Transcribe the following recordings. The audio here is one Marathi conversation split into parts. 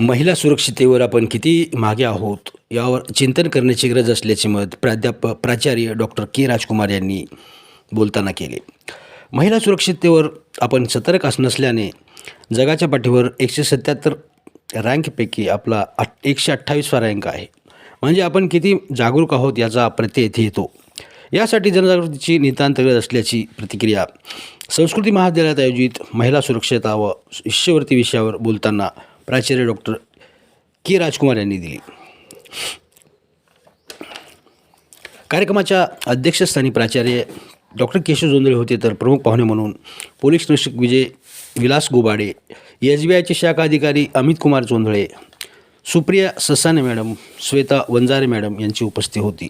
महिला सुरक्षितेवर आपण किती मागे आहोत यावर चिंतन करण्याची गरज असल्याचे मत प्राध्यापक प्राचार्य डॉक्टर के राजकुमार यांनी बोलताना केले. महिला सुरक्षिततेवर आपण सतर्क अस नसल्याने जगाच्या पाठीवर एकशे सत्याहत्तर रँकपैकी आपला आठ एकशे अठ्ठावीसवा रँक आहे. म्हणजे आपण किती जागरूक आहोत याचा प्रत्यय येथे येतो. यासाठी जनजागृतीची नितांत गरज असल्याची प्रतिक्रिया संस्कृती महाविद्यालयात आयोजित महिला सुरक्षता व शिष्यवृत्ती विषयावर बोलताना प्राचार्य डॉक्टर के राजकुमार यांनी दिली. कार्यक्रमाच्या अध्यक्षस्थानी प्राचार्य डॉक्टर केशव जोंधळे होते तर प्रमुख पाहुणे म्हणून पोलीस निरीक्षक विजय विलास गोबाडे एस बी आयचे शाखा अधिकारी अमित कुमार जोंधळे सुप्रिया ससाने मॅडम श्वेता वंजारे मॅडम यांची उपस्थिती होती.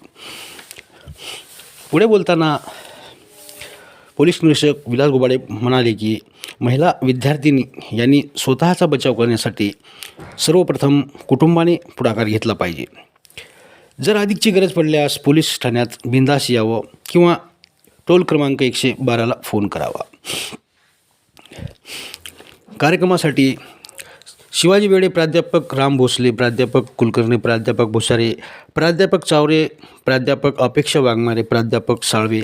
पुढे बोलताना पोलीस निरीक्षक विलास गोबाडे म्हणाले की महिला विद्यार्थिनी यांनी स्वतःचा बचाव करण्यासाठी सर्वप्रथम कुटुंबाने पुढाकार घेतला पाहिजे. जर अधिकची गरज पडल्यास पोलीस ठाण्यात बिंदास यावं किंवा टोल क्रमांक एकशे बाराला फोन करावा. कार्यक्रमासाठी शिवाजी वेडे प्राध्यापक राम भोसले प्राध्यापक कुलकर्णी प्राध्यापक भुसारे प्राध्यापक चावरे प्राध्यापक अपेक्षा वाघमारे प्राध्यापक साळवे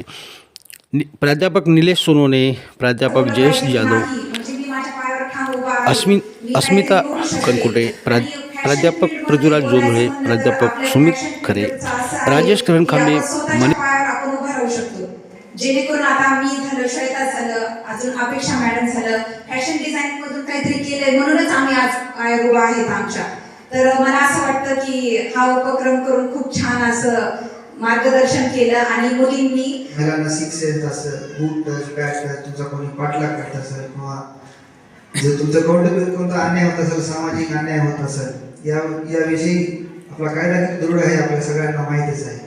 नि प्राध्यापक निलेश सोनोने प्राध्यापक जयेश जाधव अस्मि अस्मिता कनकुटे प्रा प्राध्यापक पृथ्वीराज जोंधळे प्राध्यापक सुमित खरे राजेश करणखांबे मनी आपण जेणेकरून आता मी झालं श्वेता झालं अजून अपेक्षा मॅडम झालं फॅशन डिझाईन मधून काहीतरी केलंय म्हणूनच आम्ही आज आयोग आहेत आमच्या. तर मला असं वाटतं की हा उपक्रम करून खूप छान असं मार्गदर्शन केलं आणि मुलींनी महिलांना सिक्स येत असं बूट टच बॅट टच तुमचा कोणी पाठलाग करत असेल किंवा जर तुमचं कौटुंबिक कोणता अन्याय होत असेल सामाजिक अन्याय होत असेल या याविषयी आपला कायदा दृढ आहे आपल्या सगळ्यांना माहितीच आहे.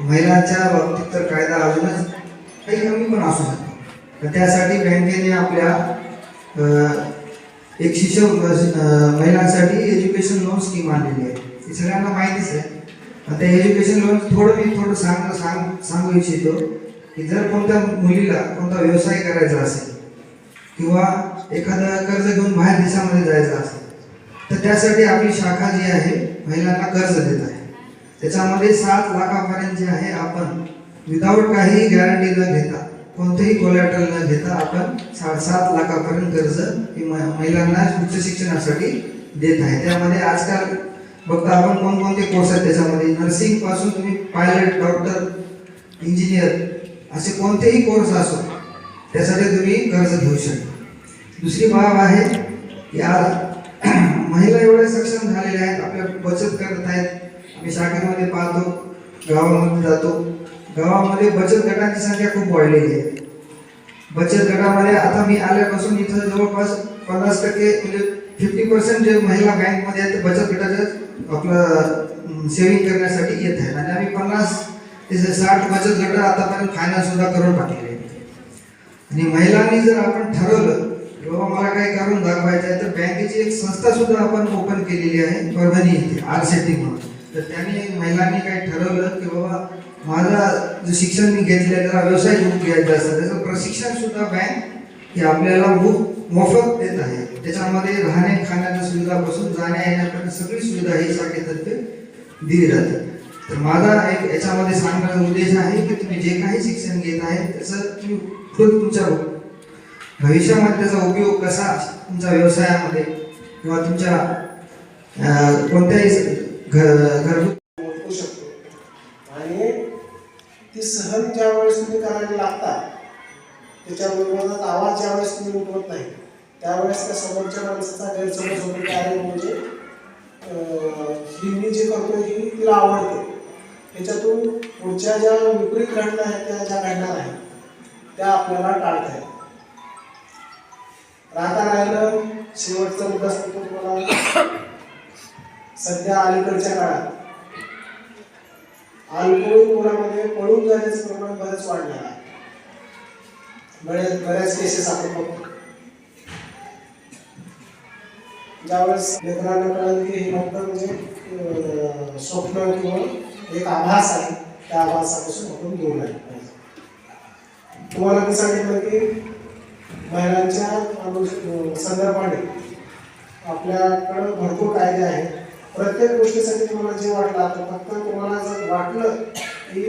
महिलांच्या बाबतीत तर कायदा अजूनच काही कमी पण असू शकतो. तर त्यासाठी बँकेने आपल्या एक शिशु महिलांसाठी एज्युकेशन लोन स्कीम आणलेली आहे. ही सगळ्यांना माहितीच आहे. आता एज्युकेशन लोन थोडं मी थोडं सांग सांग सांगू इच्छितो की जर कोणत्या मुलीला कोणता व्यवसाय करायचा असेल किंवा एखादं कर्ज घेऊन बाहेर देशामध्ये जायचं असेल तर त्यासाठी आपली शाखा जी आहे महिलांना कर्ज देत आहे. त्याच्यामध्ये सात लाखापर्यंत जे आहे आपण विदाऊट काही गॅरंटी न घेता कोणतेही कोलॅटरल न घेता आपण सा सात लाखापर्यंत कर्ज महिलांना उच्च शिक्षणासाठी देत आहे. त्यामध्ये आजकाल बघता आपण कोणकोणते कोर्स आहेत त्याच्यामध्ये? नर्सिंगपासून तुम्ही पायलट डॉक्टर इंजिनियर असे कोणतेही कोर्स असो त्यासाठी तुम्ही कर्ज घेऊ शकता. दुसरी बाब आहे या महिला एवढ्या सक्षम झालेल्या आहेत आपल्या बचत करत आहेत. आम्ही शाखेमध्ये पाहतो गावामध्ये जातो. गावामध्ये बचत गटांची संख्या खूप वाढलेली आहे. बचत गटामध्ये आता मी आल्यापासून इथं जवळपास पन्नास टक्के म्हणजे फिफ्टी पर्सेंट जे महिला बँकमध्ये आहेत ते बचत गटाच्या आपलं सेव्हिंग करण्यासाठी येत आहेत आणि आम्ही पन्नास ते साठ बचत गट आतापर्यंत फायनान्स सुद्धा करून टाकलेले आणि महिलांनी जर आपण ठरवलं की बाबा मला काही करून दाखवायचं आहे तर बँकेची एक संस्था सुद्धा आपण ओपन केलेली आहे परभणी येथे आर सेटिंग म्हणून. तर त्यांनी महिलांनी काही ठरवलं की बाबा माझा जे शिक्षण मी घेतलं आहे त्याला व्यवसाय घेऊन घ्यायचा असतं त्याचं प्रशिक्षण सुद्धा बँक हे आपल्याला खूप मोफत देत आहे. त्याच्यामध्ये राहणे खाण्याच्या सुविधापासून जाण्या येण्यापर्यंत सगळी सुविधा ही शाखेतर्फे दिली जाते. तर माझा एक याच्यामध्ये सांगण्याचा उद्देश आहे की तुम्ही जे काही शिक्षण घेत आहे त्याचं तुम्ही खुद तुमच्या भविष्यामध्ये त्याचा उपयोग कसा तुमच्या व्यवसायामध्ये किंवा तुमच्या कोणत्याही घर घरगुती शकतो. आणि ती सहन ज्या वेळेस तुम्ही करायला लागतात त्याच्याबरोबर आवाज ज्या वेळेस तुम्ही उठवत नाही त्यावेळेस त्या समोरच्या माणसाचा गैरसमज होतो. की म्हणजे अं, ही मी जे करतो ही तिला आवडते. त्याच्यातून पुढच्या ज्या विपरीत घटना आहेत त्या ज्या घडणार आहेत त्या आपल्याला टाळता आहेत राहता राहिलं शेवटचा मुद्दा सांगतो तुम्हाला. सध्या अलीकडच्या काळात अल्कोहोल मुलामध्ये पळून जाण्याचं प्रमाण बरंच वाढलेलं आहे. बऱ्याच बऱ्याच केसेस आपण बघतो. ज्यावेळेस लेकरांना कळलं की हे फक्त म्हणजे स्वप्न किंवा एक आभास आहे त्या आभासापासून आपण दूर राहिलं पाहिजे. तुम्हाला मी सांगितलं की महिलांच्या संदर्भाने आपल्याकडं भरपूर कायदे आहेत. प्रत्येक गोष्टीसाठी तुम्हाला जे वाटलं आता फक्त तुम्हाला जर वाटलं की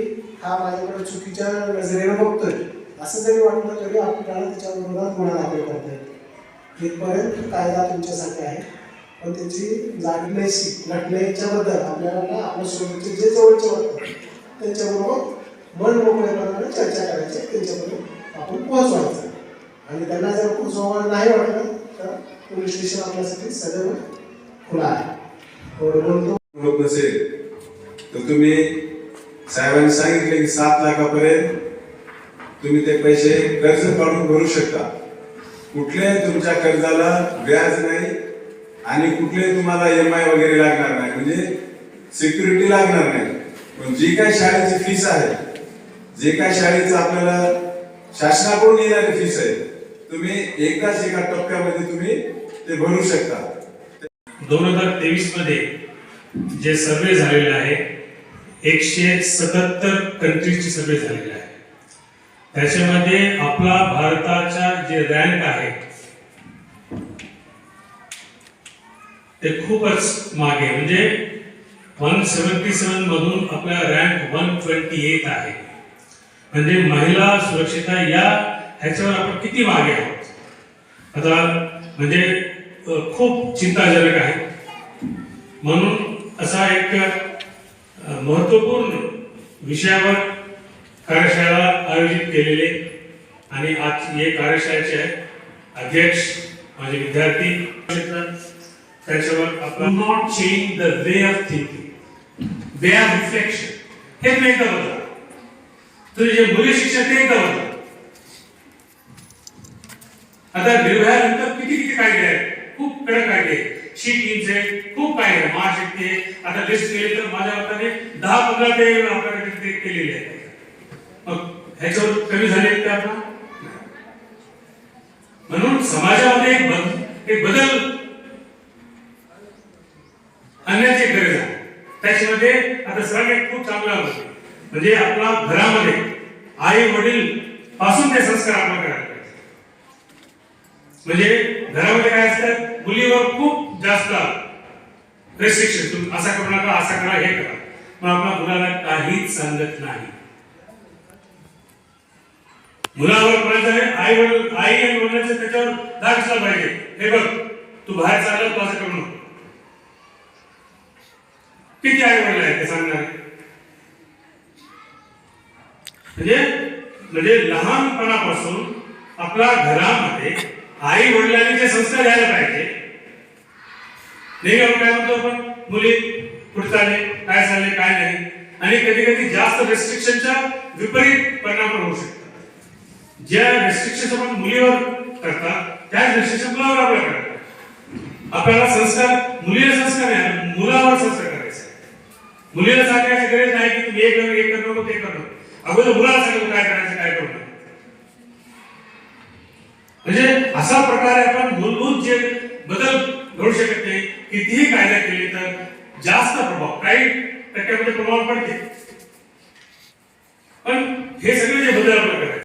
हा माझ्याकडे चुकीच्या नजरेनं बघतोय असं जरी वाटलं तरी आपल्याला त्याच्या विरोधात गुन्हा दाखल करता येतो इथपर्यंत कायदा तुमच्यासाठी आहे. पण त्याची जागण्याची घटनेच्याबद्दल आपल्याला ना आपल्या सोबतचे जे जवळचे वाटतात त्यांच्याबरोबर मन मोकळेपणाने चर्चा करायची त्यांच्याबरोबर आपण पोहोचवायचं आणि त्यांना जर पोहोचवायला नाही वाटलं तर पोलीस स्टेशन आपल्यासाठी सदैव खुला आहे. होत नसेल तर तुम्ही साहेबांनी सांगितले की सात लाखापर्यंत तुम्ही ते पैसे कर्ज काढून भरू शकता. कुठल्याही तुमच्या कर्जाला व्याज नाही आणि कुठलेही तुम्हाला एम आय वगैरे लागणार नाही. म्हणजे सिक्युरिटी लागणार नाही. पण जी काय शाळेची फीस आहे जे काय शाळेचं आपल्याला शासनाकडून येणारी फीस आहे तुम्ही एकाच एका टप्प्यामध्ये तुम्ही ते भरू शकता. दोन हजार तेवीसमध्ये जे सर्वे झालेले आहे एकशे सत्याहत्तर कंट्रीजची सर्वे झालेले आहे. त्याच्यामध्ये आपला भारताचा जे रँक आहे ते खूपच मागे म्हणजे वन सेवन्टी सेवन मधून आपला रँक वन ट्वेंटी एट आहे. म्हणजे महिला सुरक्षिता या ह्याच्यावर आपण किती मागे आहोत? आता म्हणजे खूप चिंताजनक आहे. म्हणून असा एक महत्त्वपूर्ण विषयावर कार्यशाळा आयोजित केलेले आणि आज हे कार्यशाळेचे अध्यक्ष माझे विद्यार्थी त्याच्यावर आपण not change the way of thinking way of reflection हे तुम्ही एकदा बदला तुम्ही जे मुली शिक्षण ते एकदा बदला आता निर्भयानंतर किती किती कायदे आहेत? खूप कडक कायदे आहेत. शी टीमचे खूप कायदे आहेत. महाशक्ती आता लिस्ट केली तर माझ्या मताने दहा पंधरा ते केलेले आहेत. मग ह्याच्यावर कमी झाले आहेत ते आपण म्हणून समाजामध्ये एक बदल एक बदल आणण्याची गरज आहे. त्याच्यामध्ये आता सगळ्यात एक खूप चांगला होते म्हणजे आपला घरामध्ये आई वडील पासून ते संस्कार आपण करायला म्हणजे घरामध्ये काय असतं? मुलीवर खूप जास्त रेस्ट्रिक्शन तुम्ही असा करू नका असा करा हे करा. पण आपल्या मुलाला काहीच सांगत नाही. मुलावर म्हणायचं आहे. आई वडील आई आणि वडिलांचं त्याच्यावर दाग असला पाहिजे. हे बघ तू बाहेर चालला तू असं करू किती आई वडील आहेत ते सांगणार? म्हणजे म्हणजे लहानपणापासून आपल्या घरामध्ये आई वडिलांनी जे संस्कार घ्यायला पाहिजे नेहमी काय म्हणतो आपण? मुली कुठे चालले काय चालले काय नाही. आणि कधी कधी जास्त रेस्ट्रिक्शनच्या विपरीत परिणाम होऊ शकतात. ज्या रेस्ट्रिक्शन आपण मुलीवर करतात त्याच रेस्ट्रिक्शन मुलावर आपल्याला करतात आपल्याला संस्कार मुलीला संस्कार नाही मुलावर संस्कार करायचे. मुलीला सांगायची गरज नाही की तुम्ही एक करू हे करू नको ते करू अगोदर मुलाला सांगतो काय करायचं काय करू म्हणजे अशा प्रकारे आपण मूलभूत जे बदल घडू शकत नाही कितीही कायदा केले तर जास्त प्रभाव काही टक्क्यामध्ये प्रभाव पडते. पण हे सगळे जे बदल आपण